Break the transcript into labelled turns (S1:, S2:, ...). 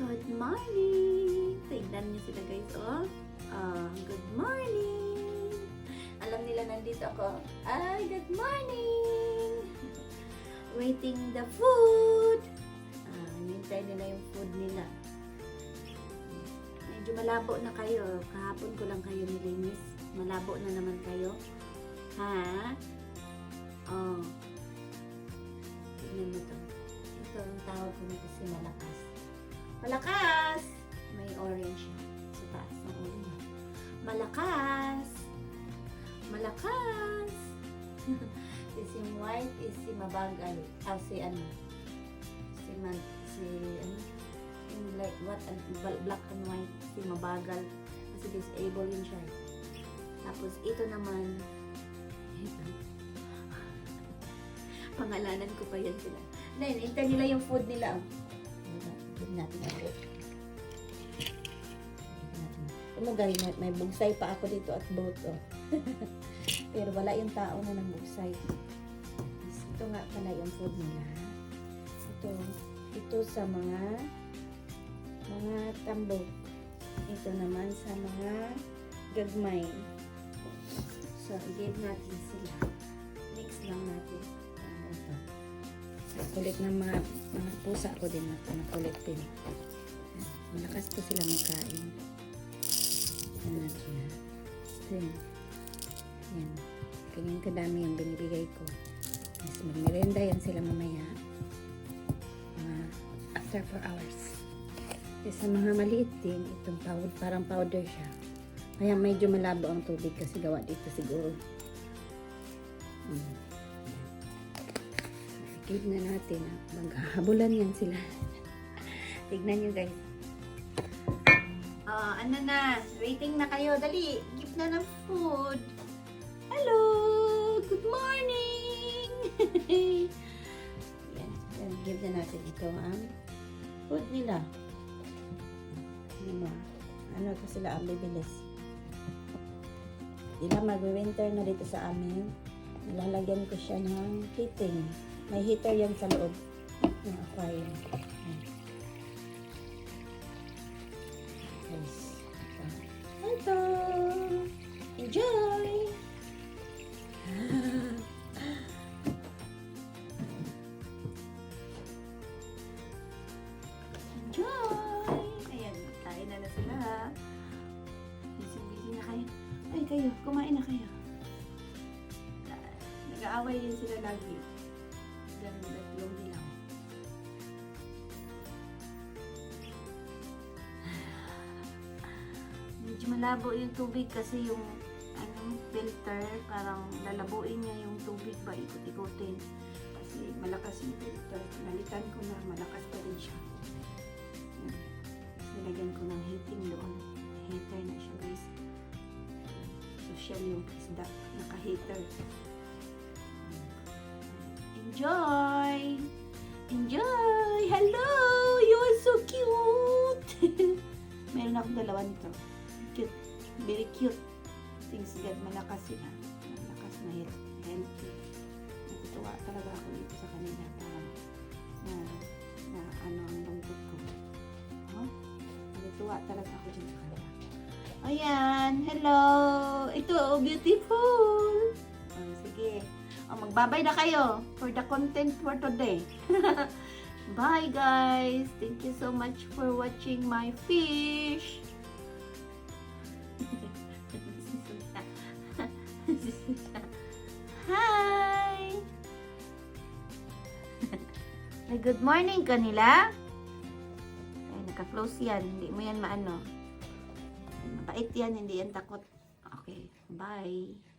S1: Good morning! Tingnan niyo sila guys, oh. Ah, good morning! Alam nila nandito ako. Ay, good morning! Waiting the food! Ah, nintay nila yung food nila. Medyo malabo na kayo. Kahapon ko lang kayo nilinis. Malabo na naman kayo. Ha? Oh. Tignan mo to. Ito ang tawag ko na kasi malakas. Malakas! May orange siya sa taas ng ulo. Malakas! Malakas! si Sim White is si Mabagal. Ah, si ano? Si Man, si ano? Yung like, what, an- bal- black and white. Si Mabagal. Kasi disabled yun siya. eh. Tapos ito naman, ito. Pangalanan ko pa yan sila. Then, hintay nila yung food nila. oh. Natin ako. Umugay, may, may bugsay pa ako dito at boat. Oh. Pero wala yung tao na ng bugsay. Ito nga pala yung food nila. Ito, ito sa mga mga tambo. Ito naman sa mga gagmay. So, i-give natin sila. Mix lang natin. Ano ito. Kulit ng mga, mga pusa ko din ako. Nakulit din. Malakas po sila magkain. Yan ha. Ito yan. Yan. Ganyan kadami yung binibigay ko. Yes, magmerenda yan sila mamaya. Mga after 4 hours. Kasi sa mga maliit din, itong powder, parang powder siya. Kaya medyo malabo ang tubig kasi gawa dito siguro. Mm. Give na natin. ah. Maghahabulan yan sila. Tignan nyo guys. Ah, ano na? Waiting na kayo. Dali, give na ng food. Hello! Good morning! yan, give na natin ito ang food nila. Ano, ano ko sila ang bibilis. Di ba mag-winter na dito sa amin? Nilalagyan ko siya ng heating. May heater yan sa loob ng aquarium. Yes. Ito. Enjoy! Enjoy! Ayan, kain na sila. Busy-busy na kayo. Ay, kayo, kumain na kayo. Nag-aaway din sila lagi. Ganun, tatlong dilaw. Medyo malabo yung tubig kasi yung ano, filter, parang lalabuin niya yung tubig ba, ikot-ikutin. Kasi malakas yung filter. Nalitan ko na, malakas pa rin siya. Nilagyan ko ng heating doon. Heater na siya guys. Social yung isda, naka-heater. Enjoy! Enjoy! Hello! You are so cute! Meron akong dalawa nito. Cute. Very cute. Things God, malakas sila. Malakas na health- healthy. Natutuwa talaga ako dito sa kanila. Parang na, na ano ang lungkot ko. Oh? Natutuwa talaga ako dyan sa kanila. Ayan! Hello! Ito, oh, beautiful! Magbabay na kayo for the content for today. Bye guys! Thank you so much for watching my fish! Hi! Good morning kanila. Ay, naka-close yan. Hindi mo yan maano. Mabait yan, hindi yan takot. Okay, bye.